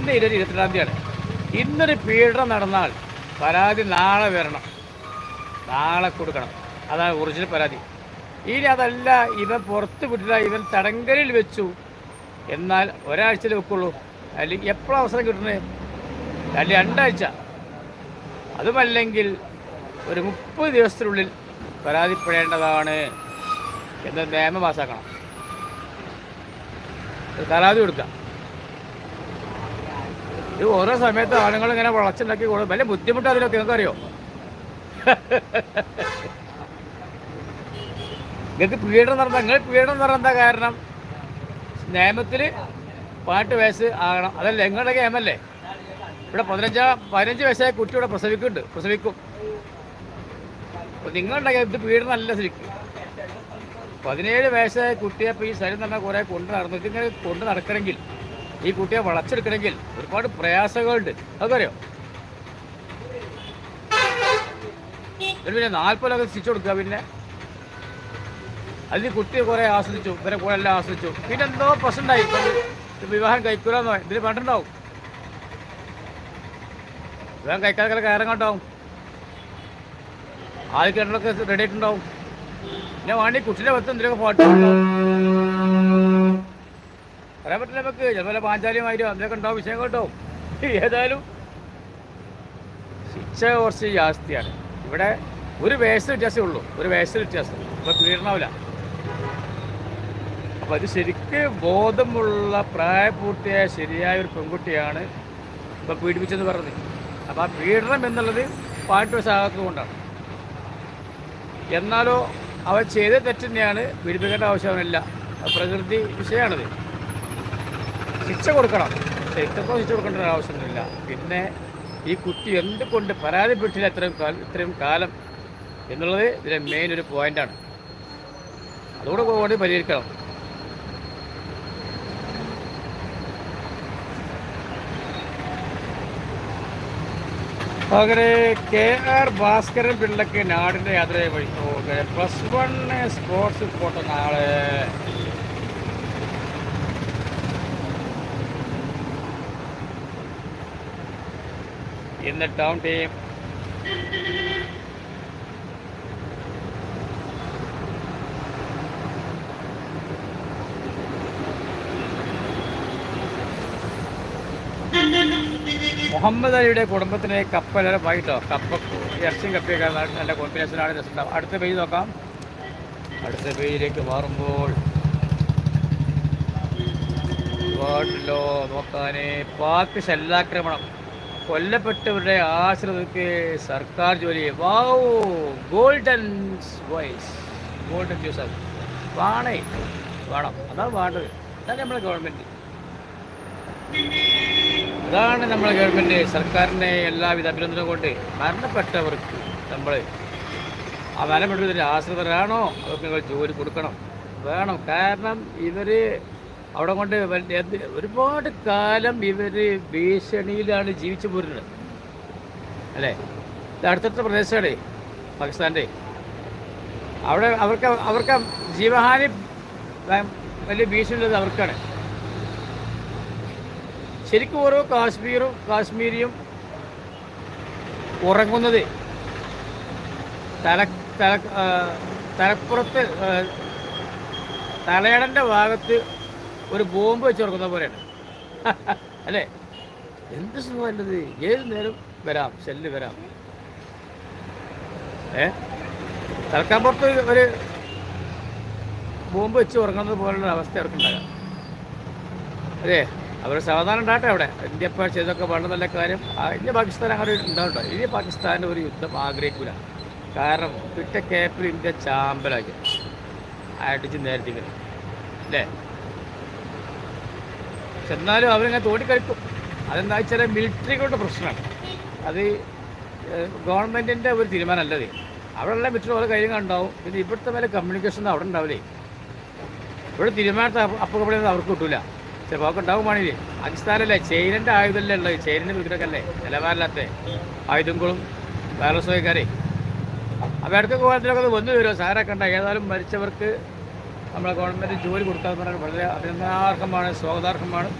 ഇന്ന് ഇരുപത് ഇരുപത്തിരണ്ടാം തീയതിയാണ്. ഇന്നൊരു പീഡനം നടന്നാൽ പരാതി നാളെ വരണം. നാളെ കൊടുക്കണം. അതാണ് ഒറിജിനൽ പരാതി. ഇനി അതല്ല ഇവൻ പുറത്ത് വിട്ടില്ല ഇവൻ തടങ്കലിൽ വെച്ചു. എന്നാൽ ഒരാഴ്ചയിൽ വെക്കുള്ളൂ. അല്ലെങ്കിൽ എപ്പോഴും അവസരം കിട്ടണേ അല്ലെങ്കിൽ രണ്ടാഴ്ച. അതുമല്ലെങ്കിൽ ഒരു മുപ്പത് ദിവസത്തിനുള്ളിൽ പരാതിപ്പെടേണ്ടതാണ് എന്ന് നിയമം പാസ്സാക്കണം പരാതി കൊടുക്കാം ഇത് ഓരോ സമയത്ത് ആണുങ്ങൾ ഇങ്ങനെ വളച്ചുണ്ടാക്കി കൊടുക്കും വലിയ ബുദ്ധിമുട്ട് അതിലൊക്കെ നിങ്ങൾക്ക് അറിയോ നിങ്ങൾക്ക് പീഡനം നടന്ന നിങ്ങൾ പീഡനം നടന്ന കാരണം നിയമത്തിൽ പാട്ട് വയസ്സ് ആകണം. അതല്ല നിങ്ങളുടെ നിയമല്ലേ ഇവിടെ പതിനഞ്ചാം പതിനഞ്ച് വയസ്സായ കുട്ടി ഇവിടെ പ്രസവിക്കുന്നുണ്ട്. പ്രസവിക്കും. നിങ്ങളുടെ ഇത് പീഡനം അല്ല ശരിക്കും. പതിനേഴ് വയസ്സായ കുട്ടിയെ ഇപ്പോൾ ഈ സ്ഥലം തന്നെ കുറേ കൊണ്ട് നടന്നു. ഇതിങ്ങനെ കൊണ്ട് നടക്കണമെങ്കിൽ ഈ കുട്ടിയെ വളച്ചെടുക്കണമെങ്കിൽ ഒരുപാട് പ്രയാസങ്ങളുണ്ട്. അതറിയോ പിന്നെ നാൽപ്പതൊക്കെ സ്റ്റിച്ച് കൊടുക്കുക പിന്നെ. അതിന് കുട്ടി കുറേ ആസ്വദിച്ചു ഇവരെ കൂടെ എല്ലാം ആസ്വദിച്ചു. പിന്നെ എന്തോ പ്രശ്നം ഉണ്ടായി. ഇപ്പം വിവാഹം കഴിക്കൂലെന്നോ? ഇതിന് പണ്ടുണ്ടാവും. വിവാഹം കഴിക്കാതെ കയറാൻ കണ്ടാവും. ആദ്യ കേട്ടൊക്കെ റെഡി ആയിട്ടുണ്ടാവും. പിന്നെ വേണ്ടി കുട്ടിയുടെ പത്ത് എന്തിനൊക്കെ ഫോട്ടോ പറയാൻ പറ്റില്ല നമുക്ക്. ചിലപ്പോൾ പാഞ്ചാലിയുമായിട്ടോ അതിലൊക്കെ ഉണ്ടാവും വിഷയം കേട്ടോ ഏതായാലും ശിക്ഷ കുറച്ച് ജാസ്തിയാണ്. ഇവിടെ ഒരു വയസ്സ് വ്യത്യാസമേ ഉള്ളൂ. ഒരു വയസ്സ് വ്യത്യാസം. ഇപ്പം പീഡനാവില്ല അപ്പോൾ അത് ശരിക്ക് ബോധമുള്ള പ്രായപൂർത്തിയായ ശരിയായ ഒരു പെൺകുട്ടിയാണ് ഇപ്പം പീഡിപ്പിച്ചെന്ന് പറഞ്ഞത്. അപ്പോൾ ആ പീഡനം എന്നുള്ളത് പാട്ട് വശാകാത്തത് കൊണ്ടാണ്. എന്നാലോ അവ ചെയ്ത തെറ്റ് തന്നെയാണ് പീഡിപ്പിക്കേണ്ട ആവശ്യമില്ല പ്രകൃതി വിഷയമാണിത്. ശിക്ഷ കൊടുക്കണം. പക്ഷേ ഇത്രത്തോളം ശിക്ഷ കൊടുക്കേണ്ട ആവശ്യമൊന്നുമില്ല. പിന്നെ ഈ കുട്ടി എന്തുകൊണ്ട് പരാതിപ്പെട്ടില്ല ഇത്രയും കാലം ഇത്രയും കാലം എന്നുള്ളത് ഇതിലെ മെയിൻ ഒരു പോയിന്റാണ് അതുകൂടെ കൂടി പരിഹരിക്കണം. അങ്ങനെ കെ ആർ ഭാസ്കരൻ പിള്ളക്ക് നാടിന്റെ യാത്രയെ വഴി. പ്ലസ് വൺ സ്പോർട്സ് ഫോട്ടോ നാളെ. ഇന്ന് ടൗൺ ടീം മുഹമ്മദ് അലിയുടെ കുടുംബത്തിന് കപ്പൽ വൈകിട്ടോ കപ്പ ഇറച്ചിയും കപ്പയൊക്കെ നല്ല- കോമ്പിനേഷനാണ് രസമുണ്ടാവും അടുത്ത പേജ് നോക്കാം. അടുത്ത പേജിലേക്ക് മാറുമ്പോൾ നോക്കാനേ നോക്കാന് പാക് ശല്ലാക്രമണം. കൊല്ലപ്പെട്ടവരുടെ ആശ്രിതർക്ക് സർക്കാർ ജോലി. Wow golden voice golden juice വാണേ. വേണം. അതാണ് വേണ്ടത്. അതാണ് നമ്മുടെ ഗവൺമെന്റ് അതാണ് നമ്മുടെ ഗവൺമെന്റ് സർക്കാരിന്റെ എല്ലാവിധ അഭിനന്ദനം കൊണ്ട് മരണപ്പെട്ടവർക്ക് നമ്മൾ ആ മരണപ്പെട്ടവരുടെ ആശ്രിതരാണോ? അവർക്ക് നിങ്ങൾ ജോലി കൊടുക്കണം. വേണം. കാരണം ഇവർ അവിടെ കൊണ്ട് ഒരുപാട് കാലം ഇവർ ഭീഷണിയിലാണ് ജീവിച്ചു പോരുന്നത്. അല്ലേ? അടുത്തടുത്ത പ്രദേശമാണ് പാകിസ്ഥാന്റെ. അവിടെ അവർക്ക് അവർക്ക് ജീവഹാനി വലിയ ഭീഷണിയുള്ളത് അവർക്കാണ്. ശരിക്കും ഓരോ കാശ്മീരും കാശ്മീരിയും ഉറങ്ങുന്നത് തല തല തലപ്പുറത്ത് തലയടന്റെ ഭാഗത്ത് ഒരു ബോംബ് വെച്ച് ഉറങ്ങുന്ന പോലെയാണ്. അല്ലേ? എന്ത് സുഖമല്ലത് ഏത് നേരം വരാം? സെല്ല് വരാം. ഏ? തലക്കാപ്പുറത്ത് ഒരു ബോംബ് വെച്ച് ഉറങ്ങുന്നത് പോലുള്ള അവസ്ഥ അവർക്കുണ്ടാകാം അതെ അവർ സാധാരണ ഉണ്ടാട്ടെ അവിടെ. ഇന്ത്യ ഇപ്പോൾ ചെയ്തൊക്കെ വളരെ നല്ല കാര്യം. ഇന്ത്യ പാകിസ്ഥാൻ അങ്ങനെ ഉണ്ടാവട്ടോ ഇന്ത്യ പാകിസ്ഥാന്റെ ഒരു യുദ്ധം ആഗ്രഹിക്കില്ല കാരണം കിട്ട കേപ്പിൽ ഇന്ത്യ ചാമ്പലാക്കി അടിച്ച് നേരത്തെ അല്ലേ? പക്ഷെ എന്നാലും അവരിങ്ങനെ തോടിക്കളിക്കും. അതെന്താ വെച്ചാൽ മിലിറ്ററികളുടെ പ്രശ്നമാണ്. അത് ഗവൺമെന്റിന്റെ ഒരു തീരുമാനമല്ലത് അവിടെ എല്ലാം മിലിറ്ററി ഓരോ കാര്യങ്ങൾ ഉണ്ടാവും. പിന്നെ ഇവിടുത്തെ മേലെ കമ്മ്യൂണിക്കേഷൻ അവിടെ ഉണ്ടാവില്ലേ? ഇവിടെ തീരുമാനത്തെ അപ്പുറപ്പെടുന്നത് അവർക്ക് കിട്ടൂല. ചിലപ്പോൾ അവർക്ക് ഉണ്ടാവും വേണമെങ്കിൽ പാകിസ്ഥാനല്ലേ ചൈനന്റെ ആയുധമല്ലേ ഉള്ളത്? ചൈനന്റെ വിഗ്രഹമല്ലേ നിലവാരമില്ലാത്ത ആയുധങ്ങളും വൈറസൊക്കെ അപ്പോൾ ഇടയ്ക്ക് കോലത്തിലൊക്കെ അത് വന്നു വരുമോ സാറൊക്കെ ഉണ്ട് ഏതായാലും മരിച്ചവർക്ക് നമ്മളെ ഗവൺമെന്റ് ജോലി കൊടുക്കാന്ന് പറഞ്ഞാൽ വളരെ അഭിനന്ദനാർഹമാണ് സ്വാഗതാർഹമാണ്.